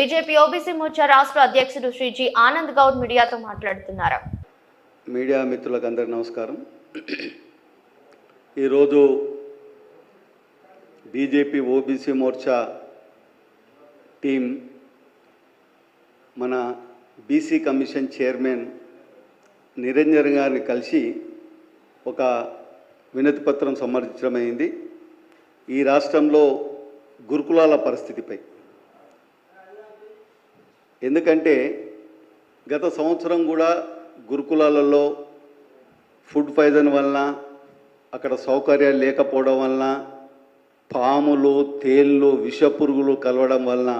BJP OBC Morcha రాష్ట్ర అధ్యక్షుడు శ్రీజీ ఆనంద్ గౌడ్ మీడియాతో మాట్లాడుతున్నారు. మీడియా మిత్రులకు అందరికీ నమస్కారం. ఈరోజు బీజేపీ ఓబీసీ మోర్చా టీం మన బీసీ కమిషన్ చైర్మన్ నిరంజన్ గారిని కలిసి ఒక వినతి పత్రం సమర్పించడమైంది ఈ రాష్ట్రంలో గురుకులాల పరిస్థితిపై ఎందుకంటే గత సంవత్సరం కూడా గురుకులాలలో ఫుడ్ పాయిజన్ వలన అక్కడ సౌకర్యాలు లేకపోవడం వలన పాములు తేళ్ళు విషపురుగులు కలవడం వలన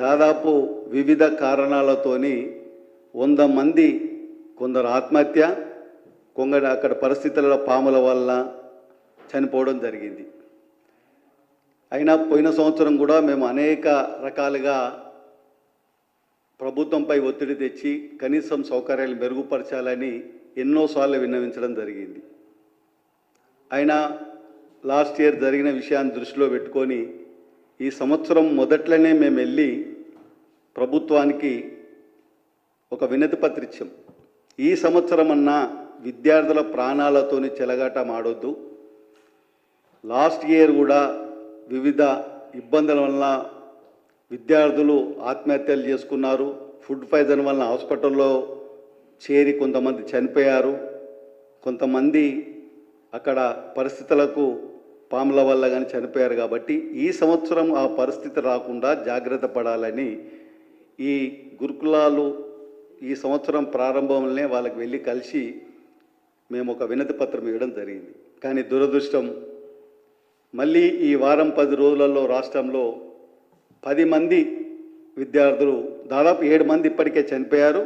దాదాపు వివిధ కారణాలతోని వంద మంది కొందరు ఆత్మహత్య కొందరు అక్కడ పరిస్థితులలో పాముల వల్ల చనిపోవడం జరిగింది. అయినా పోయిన సంవత్సరం కూడా మేము అనేక రకాలుగా ప్రభుత్వంపై ఒత్తిడి తెచ్చి కనీసం సౌకర్యాలు మెరుగుపరచాలని ఎన్నోసార్లు విన్నవించడం జరిగింది. అయినా లాస్ట్ ఇయర్ జరిగిన విషయాన్ని దృష్టిలో పెట్టుకొని ఈ సంవత్సరం మొదట్లోనే మేము వెళ్ళి ప్రభుత్వానికి ఒక వినతి పత్రిచ్చాం. ఈ సంవత్సరం అన్నా విద్యార్థుల ప్రాణాలతోని చెలగాట మాడొద్దు లాస్ట్ ఇయర్ కూడా వివిధ ఇబ్బందుల వల్ల విద్యార్థులు ఆత్మహత్యలు చేసుకున్నారు. ఫుడ్ పాయిజన్ వలన హాస్పిటల్లో చేరి కొంతమంది చనిపోయారు. కొంతమంది అక్కడ పరిస్థితులకు పాముల వల్ల కానీ చనిపోయారు కాబట్టి ఈ సంవత్సరం ఆ పరిస్థితి రాకుండా జాగ్రత్త పడాలని ఈ గురుకులాలు ఈ సంవత్సరం ప్రారంభంలోనే వాళ్ళకి వెళ్ళి కలిసి మేము ఒక వినతి పత్రం ఇవ్వడం జరిగింది. కానీ దురదృష్టం మళ్ళీ ఈ వారం పది రోజులలో రాష్ట్రంలో పది మంది విద్యార్థులు దాదాపు ఏడు మంది ఇప్పటికే చనిపోయారు.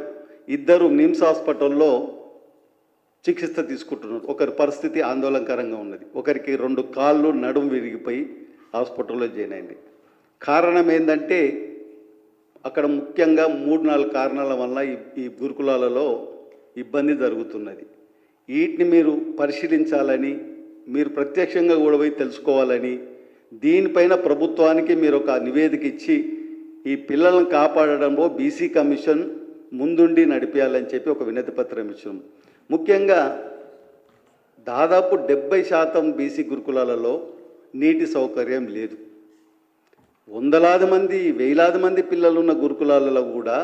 ఇద్దరు నిమ్స్ హాస్పిటల్లో చికిత్స తీసుకుంటున్నారు. ఒకరి పరిస్థితి ఆందోళనకరంగా ఉన్నది. ఒకరికి రెండు కాళ్ళు నడుము విరిగిపోయి హాస్పిటల్లో జాయిన్ అయింది. కారణం ఏంటంటే అక్కడ ముఖ్యంగా మూడు నాలుగు కారణాల వల్ల ఈ ఈ గురుకులాలలో ఇబ్బంది జరుగుతున్నది. వీటిని మీరు పరిశీలించాలని మీరు ప్రత్యక్షంగా కూడా పోయి తెలుసుకోవాలని దీనిపైన ప్రభుత్వానికి మీరు ఒక నివేదిక ఇచ్చి ఈ పిల్లలను కాపాడడంలో బీసీ కమిషన్ ముందుండి నడిపేయాలని చెప్పి ఒక వినతి పత్రం ఇచ్చాం ముఖ్యంగా దాదాపు డెబ్బై శాతం బీసీ గురుకులాలలో నీటి సౌకర్యం లేదు. వందలాది మంది వేలాది మంది పిల్లలు ఉన్న గురుకులాలలో కూడా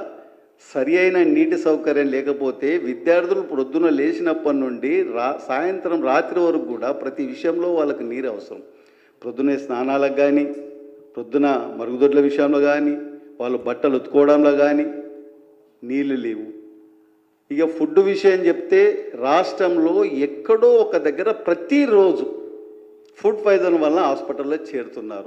సరి అయిన నీటి సౌకర్యం లేకపోతే విద్యార్థులు ప్రొద్దున లేచినప్పటి నుండి రా సాయంత్రం రాత్రి వరకు కూడా ప్రతి విషయంలో వాళ్ళకి నీరు అవసరం. ప్రొద్దునే స్నానాలకు కానీ ప్రొద్దున మరుగుదొడ్ల విషయంలో కానీ వాళ్ళు బట్టలు ఉతుకోవడంలో కానీ నీళ్ళు లేవు. ఇక ఫుడ్ విషయం చెప్తే రాష్ట్రంలో ఎక్కడో ఒక దగ్గర ప్రతిరోజు ఫుడ్ పాయిజన్ వల్ల హాస్పిటల్లో చేరుతున్నారు.